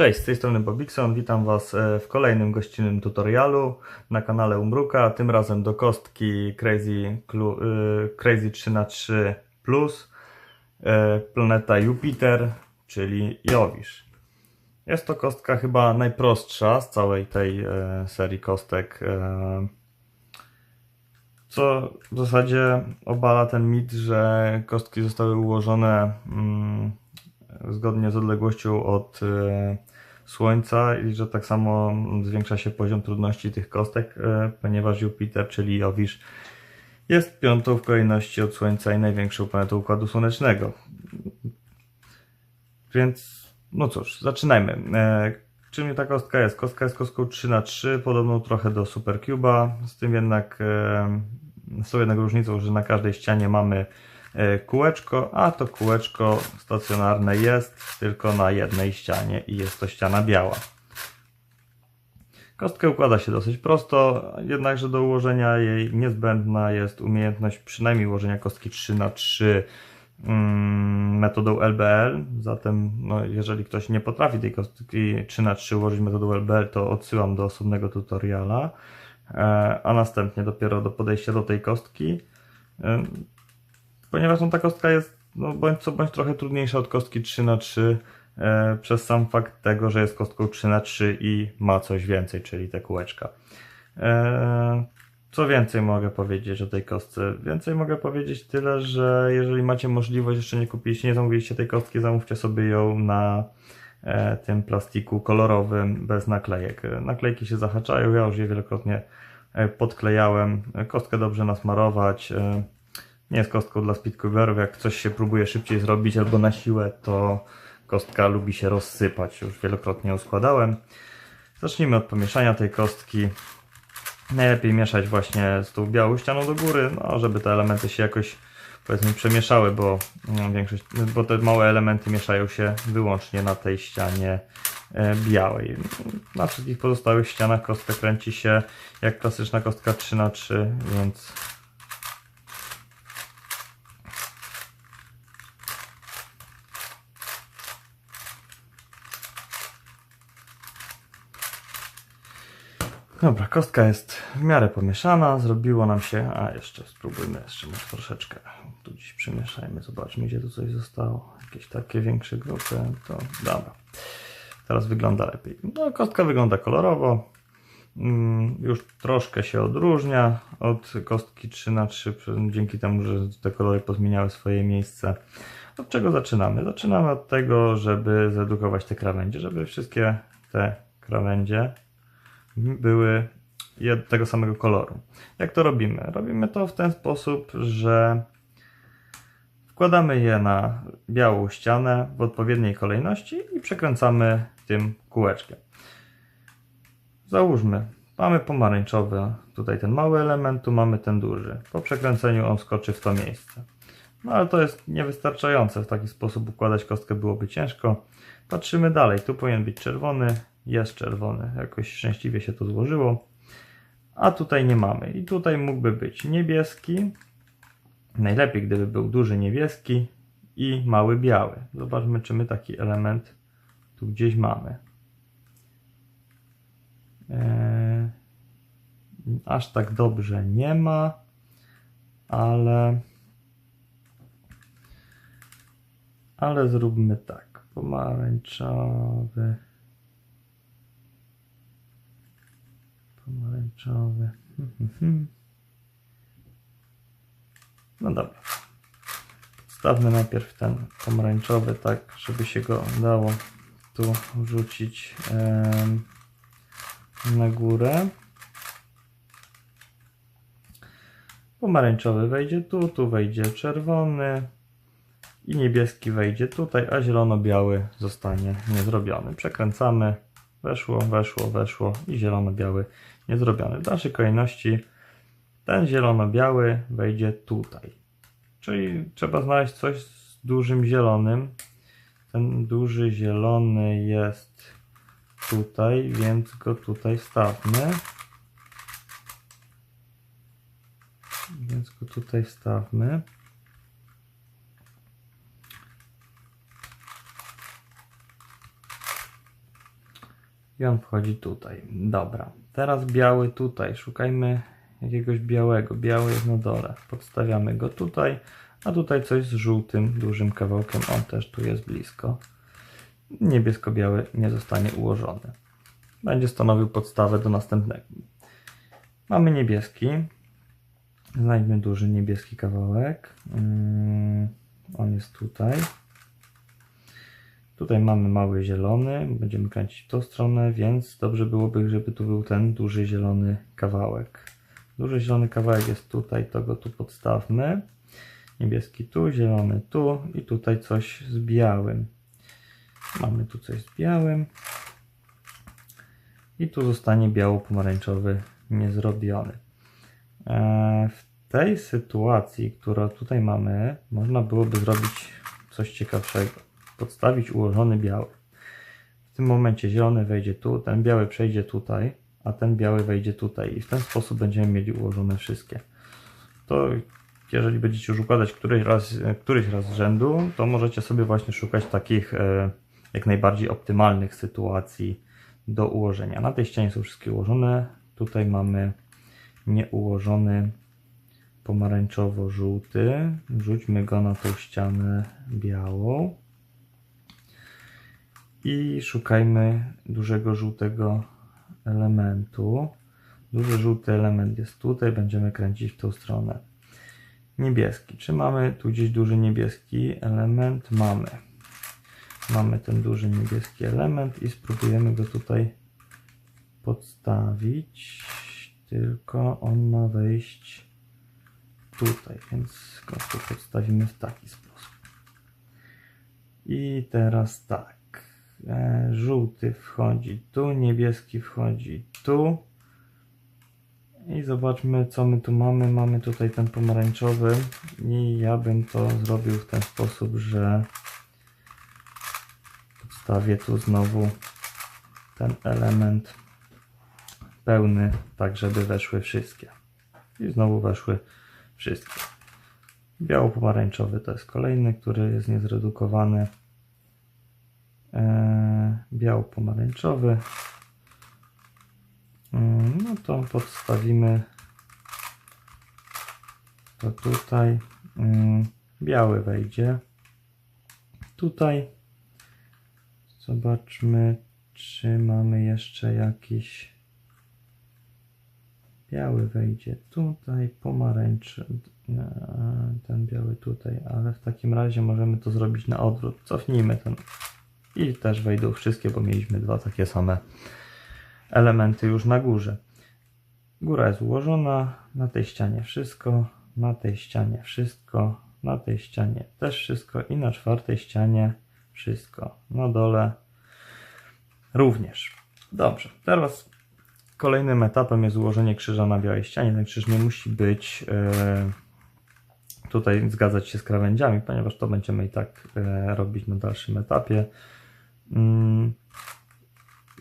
Cześć, z tej strony Bobikson, witam Was e, w kolejnym gościnnym tutorialu na kanale Umruka, tym razem do kostki Crazy, y, Crazy 3x3 Plus e, planeta Jupiter, czyli Jowisz. Jest to kostka chyba najprostsza z całej tej e, serii kostek, e, co w zasadzie obala ten mit, że kostki zostały ułożone mm, zgodnie z odległością od e, Słońca i że tak samo zwiększa się poziom trudności tych kostek, e, ponieważ Jupiter, czyli Jowisz, jest piątą w kolejności od Słońca i największą planetą Układu Słonecznego. Więc, no cóż, zaczynajmy. E, czym ta kostka jest? Kostka jest kostką 3x3, podobną trochę do Supercube'a, z tym jednak, e, z tą jednak różnicą, że na każdej ścianie mamy kółeczko, a to kółeczko stacjonarne jest tylko na jednej ścianie i jest to ściana biała. Kostkę układa się dosyć prosto, jednakże do ułożenia jej niezbędna jest umiejętność przynajmniej ułożenia kostki 3 na 3 mm, metodą LBL. Zatem, no, jeżeli ktoś nie potrafi tej kostki 3 na 3 ułożyć metodą LBL, to odsyłam do osobnego tutoriala, e, a następnie dopiero do podejścia do tej kostki. Ponieważ no, ta kostka jest no, bądź co bądź trochę trudniejsza od kostki 3 na 3 e, przez sam fakt tego, że jest kostką 3 na 3 i ma coś więcej, czyli te kółeczka. E, co więcej mogę powiedzieć o tej kostce? Więcej mogę powiedzieć tyle, że jeżeli macie możliwość, jeszcze nie kupiliście, nie zamówiliście tej kostki, zamówcie sobie ją na e, tym plastiku kolorowym bez naklejek. Naklejki się zahaczają, ja już je wielokrotnie e, podklejałem. Kostkę dobrze nasmarować. Nie jest kostką dla speedcuberów. Jak coś się próbuje szybciej zrobić albo na siłę, to kostka lubi się rozsypać. Już wielokrotnie ją składałem. Zacznijmy od pomieszania tej kostki. Najlepiej mieszać właśnie z tą białą ścianą do góry, no, żeby te elementy się jakoś powiedzmy przemieszały, bo no, większość, bo te małe elementy mieszają się wyłącznie na tej ścianie e, białej. Na wszystkich pozostałych ścianach kostka kręci się jak klasyczna kostka 3x3, więc Dobra, kostka jest w miarę pomieszana, zrobiło nam się, a jeszcze spróbujmy jeszcze może troszeczkę, tu dziś przymieszajmy, zobaczmy gdzie tu coś zostało, jakieś takie większe grupy, to dobra, teraz wygląda lepiej. No, kostka wygląda kolorowo, Mm, już troszkę się odróżnia od kostki 3 na 3 dzięki temu, że te kolory pozmieniały swoje miejsce. Od czego zaczynamy? Zaczynamy od tego, żeby zredukować te krawędzie, żeby wszystkie te krawędzie były tego samego koloru. Jak to robimy? Robimy to w ten sposób, że wkładamy je na białą ścianę w odpowiedniej kolejności i przekręcamy tym kółeczkiem. Załóżmy, mamy pomarańczowy, tutaj ten mały element, tu mamy ten duży. Po przekręceniu on skoczy w to miejsce. No ale to jest niewystarczające, w taki sposób układać kostkę byłoby ciężko. Patrzymy dalej, tu powinien być czerwony, jest czerwony, jakoś szczęśliwie się to złożyło. A tutaj nie mamy. I tutaj mógłby być niebieski, najlepiej gdyby był duży niebieski i mały biały. Zobaczmy, czy my taki element tu gdzieś mamy. Eee, aż tak dobrze nie ma, ale ale zróbmy tak. Pomarańczowy. Hmm. No dobra. Stawmy najpierw ten pomarańczowy, tak, żeby się go dało tu wrzucić. na górę. Pomarańczowy wejdzie tu, tu wejdzie czerwony i niebieski wejdzie tutaj, a zielono-biały zostanie niezrobiony. Przekręcamy, weszło, weszło, weszło i zielono-biały niezrobiony. W dalszej kolejności ten zielono-biały wejdzie tutaj. Czyli trzeba znaleźć coś z dużym zielonym. Ten duży zielony jest tutaj, więc go tutaj wstawmy. Więc go tutaj wstawmy. I on wchodzi tutaj. Dobra. Teraz biały tutaj. Szukajmy jakiegoś białego. Biały jest na dole. Podstawiamy go tutaj. A tutaj coś z żółtym, dużym kawałkiem. On też tu jest blisko. Niebiesko-biały nie zostanie ułożony. Będzie stanowił podstawę do następnego. Mamy niebieski. Znajdźmy duży niebieski kawałek. Mm, On jest tutaj. Tutaj mamy mały zielony, będziemy kręcić w tą stronę, więc dobrze byłoby, żeby tu był ten duży zielony kawałek. Duży zielony kawałek jest tutaj, to go tu podstawmy. Niebieski tu, zielony tu i tutaj coś z białym. Mamy tu coś z białym. I tu zostanie biało-pomarańczowy niezrobiony. Eee, W tej sytuacji, którą tutaj mamy, można byłoby zrobić coś ciekawszego. Podstawić ułożony biały. W tym momencie zielony wejdzie tu, ten biały przejdzie tutaj, a ten biały wejdzie tutaj. I w ten sposób będziemy mieli ułożone wszystkie. To jeżeli będziecie już układać któryś raz, któryś raz z rzędu, to możecie sobie właśnie szukać takich e, jak najbardziej optymalnych sytuacji do ułożenia. Na tej ścianie są wszystkie ułożone. Tutaj mamy nieułożony pomarańczowo-żółty. Rzućmy go na tą ścianę białą. I szukajmy dużego żółtego elementu. Duży żółty element jest tutaj, będziemy kręcić w tą stronę. Niebieski. Czy mamy tu gdzieś duży niebieski element? Mamy. Mamy ten duży niebieski element i spróbujemy go tutaj podstawić. Tylko on ma wejść tutaj, więc go tu podstawimy w taki sposób. I teraz tak. E, żółty wchodzi tu, niebieski wchodzi tu. I zobaczmy, co my tu mamy. Mamy tutaj ten pomarańczowy, i ja bym to zrobił w ten sposób, że podstawię tu znowu ten element pełny, tak żeby weszły wszystkie. I znowu weszły wszystkie. Biało-pomarańczowy to jest kolejny, który jest niezredukowany. Eee, biało-pomarańczowy. Mm, No to podstawimy to tutaj. Mm, Biały wejdzie tutaj. Zobaczmy, czy mamy jeszcze jakiś biały wejdzie tutaj, pomarańczy, e, ten biały tutaj, ale w takim razie możemy to zrobić na odwrót. Cofnijmy ten i też wejdą wszystkie, bo mieliśmy dwa takie same elementy już na górze. Góra jest ułożona, na tej ścianie wszystko, na tej ścianie wszystko, na tej ścianie też wszystko i na czwartej ścianie wszystko. Na dole również. Dobrze, teraz kolejnym etapem jest ułożenie krzyża na białej ścianie. Ten krzyż nie musi być e, tutaj zgadzać się z krawędziami, ponieważ to będziemy i tak e, robić na dalszym etapie. Mm,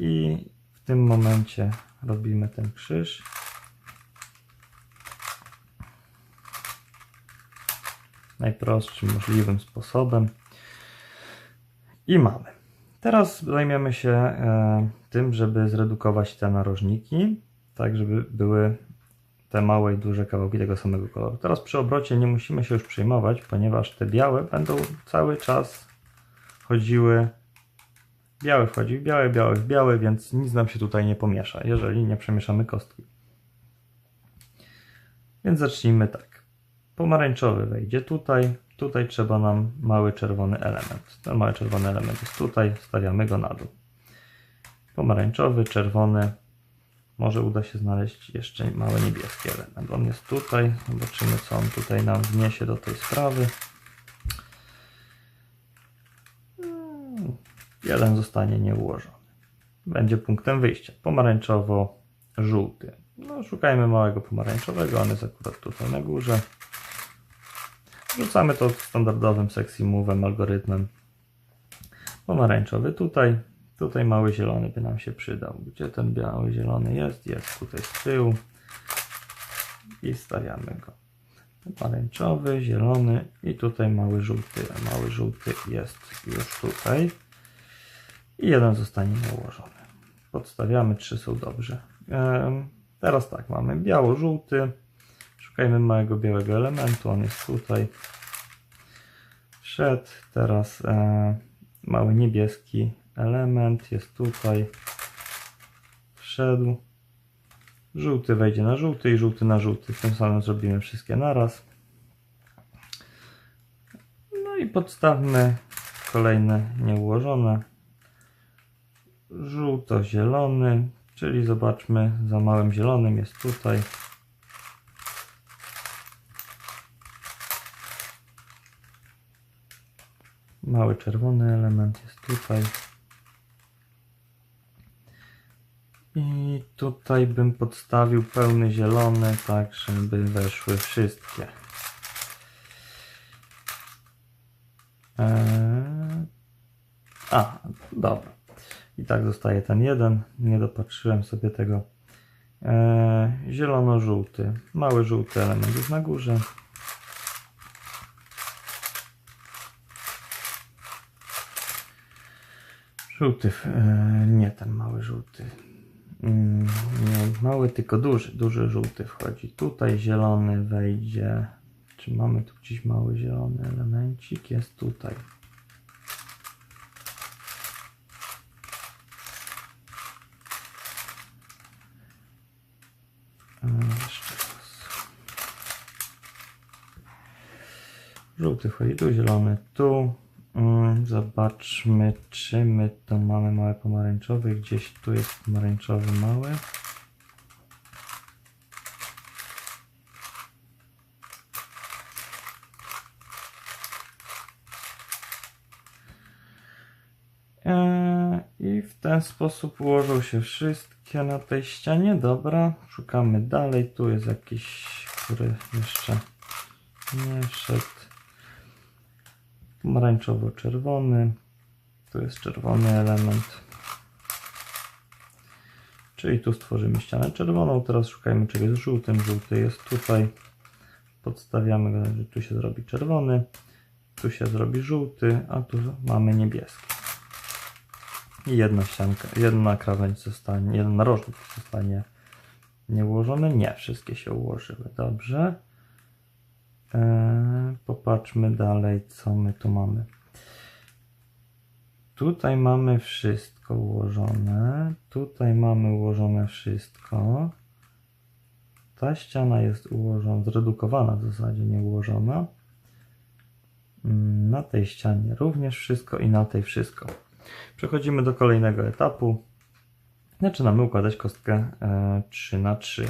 I w tym momencie robimy ten krzyż. Najprostszym możliwym sposobem. I mamy. Teraz zajmiemy się e, tym, żeby zredukować te narożniki, tak żeby były te małe i duże kawałki tego samego koloru. Teraz przy obrocie nie musimy się już przejmować, ponieważ te białe będą cały czas chodziły Biały wchodzi w białe, biały w biały, więc nic nam się tutaj nie pomiesza, jeżeli nie przemieszamy kostki. Więc zacznijmy tak. Pomarańczowy wejdzie tutaj, tutaj trzeba nam mały czerwony element. Ten mały czerwony element jest tutaj, stawiamy go na dół. Pomarańczowy, czerwony, może uda się znaleźć jeszcze mały niebieski element. On jest tutaj, zobaczymy co on tutaj nam wniesie do tej sprawy. Jeden zostanie nieułożony. Będzie punktem wyjścia. Pomarańczowo-żółty. No, szukajmy małego pomarańczowego, on jest akurat tutaj na górze. Rzucamy to standardowym sexy move'em, algorytmem. Pomarańczowy tutaj. Tutaj mały zielony by nam się przydał. Gdzie ten biały zielony jest? Jest tutaj z tyłu. I stawiamy go. Pomarańczowy, zielony i tutaj mały żółty. Mały żółty jest już tutaj i jeden zostanie nieułożony. Podstawiamy, trzy są dobrze. Teraz tak, mamy biało-żółty. Szukajmy małego białego elementu, on jest tutaj. Wszedł, teraz e, mały niebieski element jest tutaj. Wszedł. Żółty wejdzie na żółty i żółty na żółty. Tym samym zrobimy wszystkie naraz. No i podstawmy kolejne nieułożone. Żółto-zielony, czyli zobaczmy, za małym zielonym jest tutaj. Mały czerwony element jest tutaj. I tutaj bym podstawił pełny zielony, tak żeby weszły wszystkie. Eee... A, dobra. I tak zostaje ten jeden. Nie dopatrzyłem sobie tego. Eee, Zielono-żółty. Mały żółty element jest na górze. Żółty, e, nie ten mały żółty. Mm, Nie mały, tylko duży, duży żółty wchodzi. Tutaj zielony wejdzie. Czy mamy tu gdzieś mały zielony elemencik? Jest tutaj. E, Jeszcze raz. Żółty wchodzi tu, zielony tu. Mm, Zobaczmy, czy my to mamy małe pomarańczowy. Gdzieś tu jest pomarańczowy mały. Eee, I w ten sposób ułożą się wszystkie na tej ścianie. Dobra, szukamy dalej. Tu jest jakiś, który jeszcze nie wszedł. Pomarańczowo-czerwony. Tu jest czerwony element. Czyli tu stworzymy ścianę czerwoną. Teraz szukajmy czegoś z żółtym. Żółty jest tutaj. Podstawiamy go, że tu się zrobi czerwony. Tu się zrobi żółty, a tu mamy niebieski. I jedna ścianka, jedna krawędź zostanie, jeden narożnik zostanie nieułożony. Nie, wszystkie się ułożyły. Dobrze. Eee, popatrzmy dalej, co my tu mamy. Tutaj mamy wszystko ułożone. Tutaj mamy ułożone wszystko. Ta ściana jest ułożona, zredukowana w zasadzie, nie ułożona. Mm, Na tej ścianie również wszystko i na tej wszystko. Przechodzimy do kolejnego etapu. Zaczynamy układać kostkę e, 3 na 3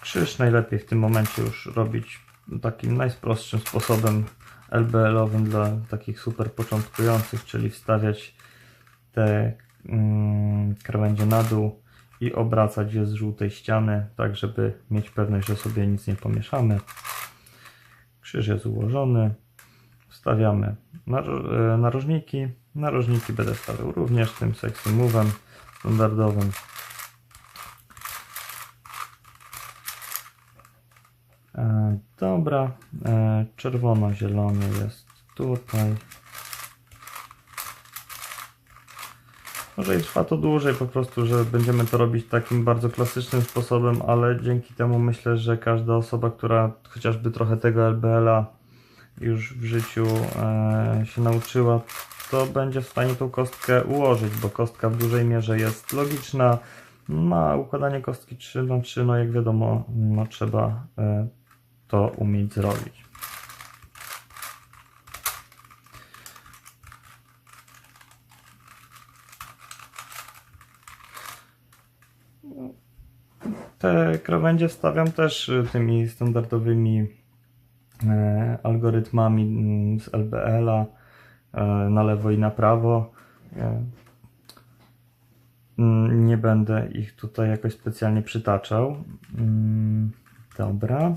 Krzyż najlepiej w tym momencie już robić takim najprostszym sposobem LBL-owym dla takich super początkujących, czyli wstawiać te mm, krawędzie na dół i obracać je z żółtej ściany, tak żeby mieć pewność, że sobie nic nie pomieszamy. Krzyż jest ułożony. Wstawiamy e, narożniki. Narożniki będę stawiał również tym sexy move'em standardowym. E, dobra, e, czerwono-zielony jest tutaj. Może i trwa to dłużej po prostu, że będziemy to robić takim bardzo klasycznym sposobem, ale dzięki temu myślę, że każda osoba, która chociażby trochę tego LBL-a już w życiu e, się nauczyła, to będzie w stanie tą kostkę ułożyć, bo kostka w dużej mierze jest logiczna. Ma układanie kostki 3 na 3 no jak wiadomo, no trzeba to umieć zrobić. Te krawędzie wstawiam też y, tymi standardowymi e, algorytmami mm, z LBL-a e, na lewo i na prawo. Mm, nie będę ich tutaj jakoś specjalnie przytaczał. Mm, Dobra.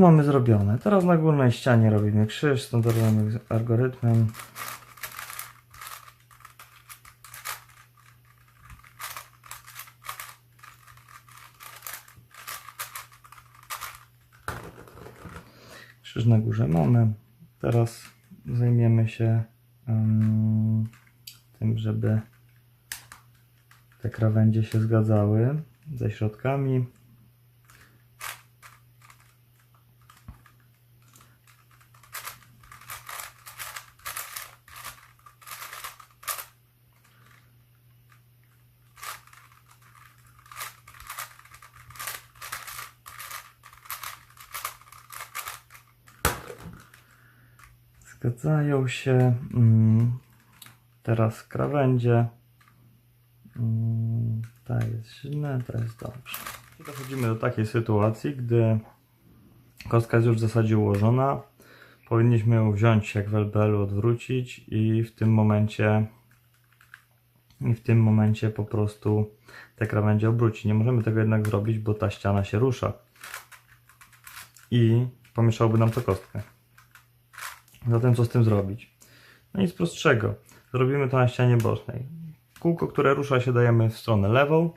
mamy zrobione. Teraz na górnej ścianie robimy krzyż standardowym algorytmem. Krzyż na górze mamy. Teraz zajmiemy się em, tym, żeby te krawędzie się zgadzały ze środkami. Się. Mm, Teraz krawędzie. Mm, Ta jest źle, ta jest dobrze. I dochodzimy do takiej sytuacji, gdy kostka jest już w zasadzie ułożona. Powinniśmy ją wziąć jak w LBL-u, odwrócić i w tym momencie i w tym momencie po prostu te krawędzie obrócić. Nie możemy tego jednak zrobić, bo ta ściana się rusza i pomieszałoby nam to kostkę. Zatem co z tym zrobić? No nic prostszego. Zrobimy to na ścianie bocznej. Kółko, które rusza się dajemy w stronę lewą.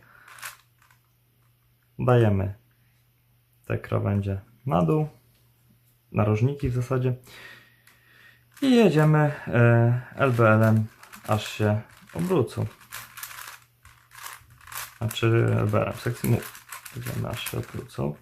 Dajemy te krawędzie na dół, narożniki w zasadzie. I jedziemy e, LBL-em, aż się obrócą. Znaczy LBL-em, sekcji move. Jedziemy aż się odwrócą.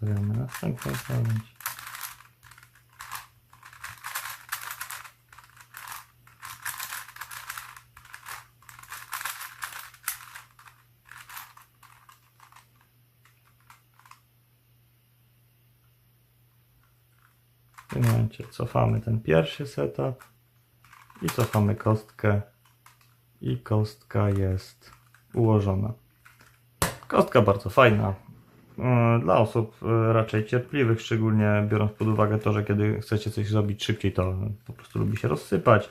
Zostawiamy następną. W tym momencie cofamy ten pierwszy setup i cofamy kostkę i kostka jest ułożona. Kostka bardzo fajna. Yy, Dla osób yy, raczej cierpliwych, szczególnie biorąc pod uwagę to, że kiedy chcecie coś zrobić szybciej, to po prostu lubi się rozsypać.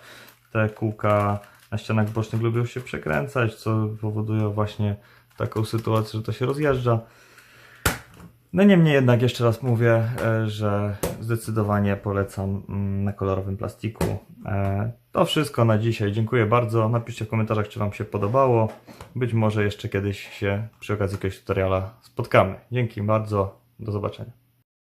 Te kółka na ścianach bocznych lubią się przekręcać, co powoduje właśnie taką sytuację, że to się rozjeżdża. No niemniej jednak jeszcze raz mówię, e, że zdecydowanie polecam mm, na kolorowym plastiku. To wszystko na dzisiaj. Dziękuję bardzo. Napiszcie w komentarzach, czy Wam się podobało. Być może jeszcze kiedyś się przy okazji jakiegoś tutoriala spotkamy. Dzięki bardzo. Do zobaczenia.